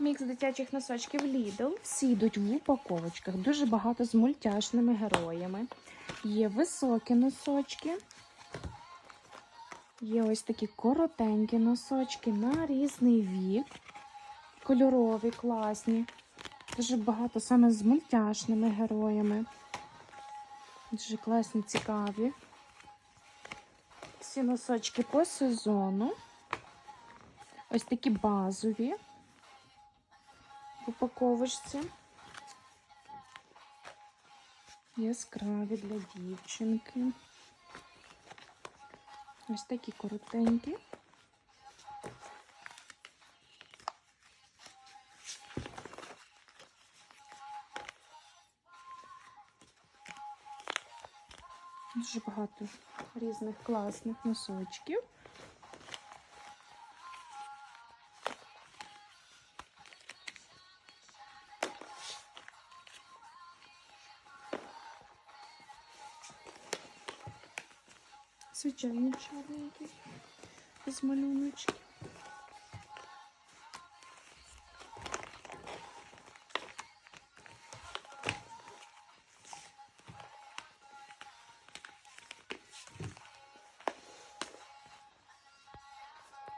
Мікс дитячих носочків Lidl. Всі йдуть в упаковочках. Дуже багато з мультяшними героями. Є високі носочки. Є ось такі коротенькі носочки на різний вік. Кольорові, класні. Дуже багато саме з мультяшними героями. Дуже класні, цікаві. Всі носочки по сезону. Ось такі базові упаковочці. Яскраві для дівчинки. Ось такі коротенькі. Дуже багато різних класних носочків. Звичайні чорненькі з малюночки.